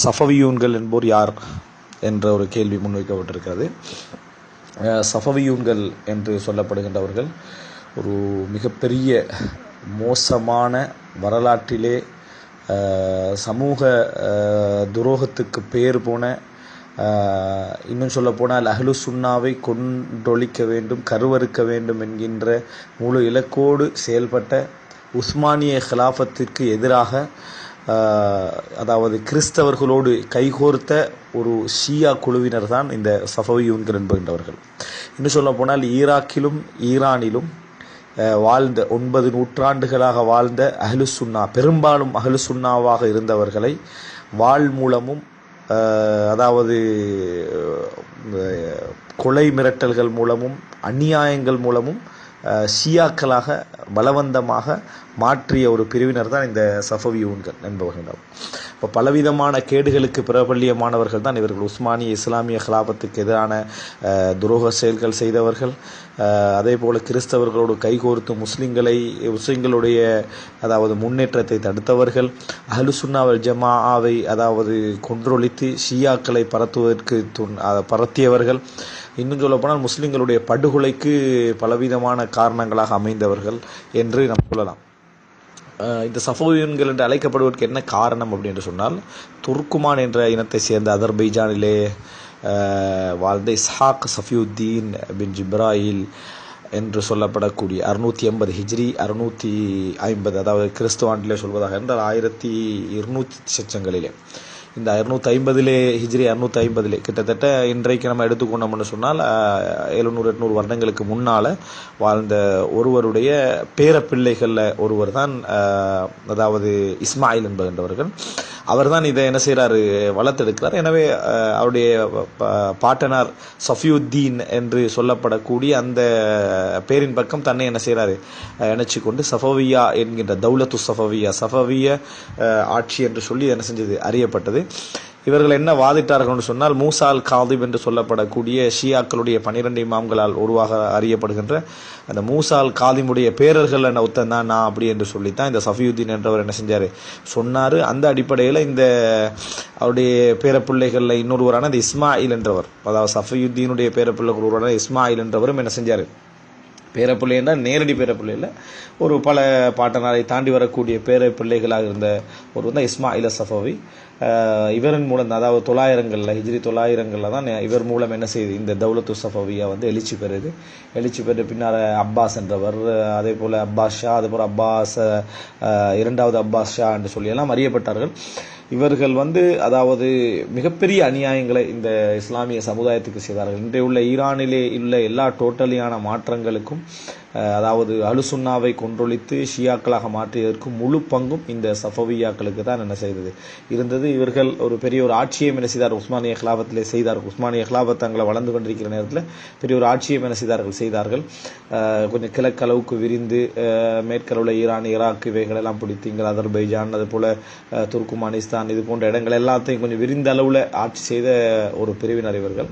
சஃபவியூன்கள் என்போர் யார் என்ற ஒரு கேள்வி முன்வைக்கப்பட்டிருக்கிறது. சஃபவியூன்கள் என்று சொல்லப்படுகின்றவர்கள் ஒரு மிகப்பெரிய மோசமான வரலாற்றிலே சமூக துரோகத்துக்கு பேர் போன இன்னும் சொல்லப்போனால் அஹ்லு சுன்னாவை கொன்றொழிக்க வேண்டும் கருவறுக்க வேண்டும் என்கின்ற முழு இலக்கோடு செயல்பட்ட உஸ்மானிய ஹிலாஃபத்திற்கு எதிராக அதாவது கிறிஸ்தவர்களோடு கைகோர்த்த ஒரு ஷியா குழுவினர் தான் இந்த சஃபவியூன்கள் என்பகின்றவர்கள் இன்னும் சொல்ல போனால் ஈராக்கிலும் ஈரானிலும் வாழ்ந்த ஒன்பது நூற்றாண்டுகளாக வாழ்ந்த அஹ்லுசுன்னா பெரும்பாலும் அஹ்லுசுன்னாவாக இருந்தவர்களை வாழ் மூலமும் அதாவது கொலை மிரட்டல்கள் மூலமும் அநியாயங்கள் மூலமும் ஷியாக்களாக பலவந்தமாக மாற்றிய ஒரு பிரிவினர் தான் இந்த சஃபவியூன்கள் என்பவர்கள். இப்போ பலவிதமான கேடுகளுக்கு பிரபல்யமானவர்கள் தான் இவர்கள். உஸ்மானிய இஸ்லாமிய கலாபத்துக்கு எதிரான துரோக செயல்கள் செய்தவர்கள். அதே போல் கிறிஸ்தவர்களோடு கைகோர்த்து முஸ்லீம்களை முஸ்லீம்களுடைய அதாவது முன்னேற்றத்தை தடுத்தவர்கள். அஹலுசுன்னாவல் ஜமாஆவை அதாவது கொன்றொழித்து ஷியாக்களை பரத்துவதற்கு துன் பரத்தியவர்கள். இன்னும் சொல்லப்போனால் முஸ்லீம்களுடைய படுகொலைக்கு பலவிதமான காரணங்களாக அமைந்தவர்கள் என்று நாம் சொல்லலாம். இந்த சஃபோவியன்கள் என்று அழைக்கப்படுவதற்கு என்ன காரணம் அப்படின்னு சொன்னால் துர்க்குமான் என்ற இனத்தை சேர்ந்த அதர்பைஜானிலே வாழ்ந்த இஸ்ஹாக் சஃபியுத்தீன் பின் ஜிப்ராயில் என்று சொல்லப்படக்கூடிய அறுநூற்றி எண்பது ஹிஜ்ரி அறுநூற்றி ஐம்பது அதாவது கிறிஸ்துவ ஆண்டிலே சொல்வதாக என்றால் ஆயிரத்தி இருநூற்றி சச்சங்களிலே இந்த இரநூத்தி ஐம்பதிலே ஹிஜ்ரி இரநூத்தி ஐம்பதிலே கிட்டத்தட்ட இன்றைக்கு நம்ம எடுத்துக்கொண்டோம்னு சொன்னால் எழுநூறு எட்நூறு வருடங்களுக்கு முன்னால் வாழ்ந்த ஒருவருடைய பேரப்பிள்ளைகளில் ஒருவர் தான் அதாவது இஸ்மாயில் என்பகின்றவர்கள் அவர் தான் இதை என்ன செய்கிறாரு வளர்த்தெடுக்கிறார். எனவே அவருடைய பாட்டனார் சஃபியுத்தீன் என்று சொல்லப்படக்கூடிய அந்த பேரின் பக்கம் தன்னை என்ன செய்கிறாரு இணைச்சி கொண்டு சஃபவியா என்கின்ற தௌலத்து சஃபவியா சஃபவிய ஆட்சி என்று சொல்லி என்ன செஞ்சது அறியப்பட்டது. இவர்கள் என்ன வாதிட்டார்கள்னு சொன்னால் மூசால் காதிப் என்று சொல்லப்படக்கூடிய ஷியாக்களுடைய பனிரெண்டு இமாம்களால் உருவாக அறியப்படுகின்ற அந்த மூசால் காதிமுடைய பேரர்கள் என்ன ஒத்தன் தான் நான் அப்படி என்று சொல்லித்தான் இந்த சஃபியுத்தீன் என்றவர் என்ன செஞ்சார்? சொன்னார். அந்த அடிப்படையில் இந்த அவருடைய பேரப்பிள்ளைகளில் இன்னொருவரான இந்த இஸ்மாயில் என்றவர் அதாவது சஃபியுத்தீனுடைய பேரப்பிள்ளைகள் ஒருவரான இஸ்மாயில் என்றவரும் என்ன செஞ்சார்? பேரப்பிள்ளை என்றால் நேரடி பேரப்பிள்ளை இல்லை. ஒரு பல பாட்டனாரை தாண்டி வரக்கூடிய பேர பிள்ளைகளாக இருந்த ஒரு தான் இஸ்மாயில சஃபவி. இவரின் மூலம் அதாவது தொள்ளாயிரங்களில் ஹிஜ்ரி தொள்ளாயிரங்களில் தான் இவர் மூலம் என்ன செய்யுது இந்த தௌலத்து சஃபவியா வந்து எழுச்சி பெறுது. எழுச்சி பெற்று பின்னால் அப்பாஸ் என்றவர் அதே போல் அப்பாஸ் ஷா அதே போல் அப்பாஸ் இரண்டாவது அப்பாஸ் ஷா என்று சொல்லி எல்லாம் அறியப்பட்டார்கள். இவர்கள் வந்து அதாவது மிகப்பெரிய அநியாயங்களை இந்த இஸ்லாமிய சமுதாயத்துக்கு செய்தார்கள். இன்றைய உள்ள ஈரானிலே உள்ள எல்லா டோட்டலியான மாற்றங்களுக்கும் அதாவது அலுசுன்னாவை கொன்றொழித்து ஷியாக்களாக மாற்றியதற்கு முழு பங்கும் இந்த சஃபவியாக்களுக்கு தான் என்ன செய்தது? இருந்தது இவர்கள் ஒரு பெரிய ஒரு ஆட்சியம் என்ன செய்தார் உஸ்மானிய கிலாபத்திலே செய்தார் உஸ்மானிய கிலாபத் தங்களை வளர்ந்து கொண்டிருக்கிற நேரத்தில் பெரிய ஒரு ஆட்சியம் என்ன செய்தார்கள்? செய்தார்கள். கொஞ்சம் கிழக்களவுக்கு விரிந்து அஹ், ஈரான் ஈராக் இவைகளெல்லாம் பிடித்து இங்கே அதர்பைஜான் அது போல் துர்க்குமானிஸ்தான் இது போன்ற இடங்கள் எல்லாத்தையும் கொஞ்சம் விரிந்த அளவில் ஆட்சி செய்த ஒரு பிரிவினர் இவர்கள்.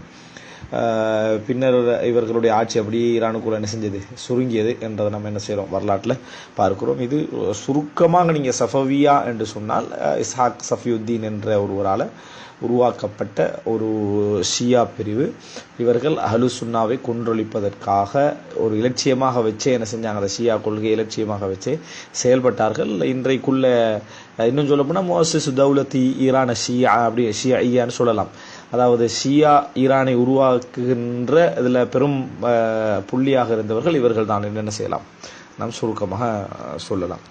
பின்னர் இவர்களுடைய ஆட்சி அப்படி ஈரானுக்குள்ள என்ன செஞ்சது? சுருங்கியது என்றதை நம்ம என்ன செய்கிறோம் வரலாற்றில் பார்க்கிறோம். இது சுருக்கமாக நீங்கள் சஃபவியா என்று சொன்னால் இஸ்ஹாக் சஃபியுத்தீன் என்ற ஒருவரால் உருவாக்கப்பட்ட ஒரு ஷியா பிரிவு. இவர்கள் அலு சுன்னாவை கொன்றொழிப்பதற்காக ஒரு இலட்சியமாக வச்சே என்ன செஞ்சாங்க? அந்த ஷியா கொள்கையை இலட்சியமாக வச்சே செயல்பட்டார்கள். இன்றைக்குள்ள இன்னும் சொல்ல போனால் மோசிஸ் தௌலத்தி ஈரான ஷியா அப்படி ஷியா ஐயான்னு சொல்லலாம். அதாவது ஷியா ஈரானை உருவாக்குகின்ற இதில் பெரும் புள்ளியாக இருந்தவர்கள் இவர்கள் தான் என்ன செய்யலாம்? நாம் சுருக்கமாக சொல்லலாம்.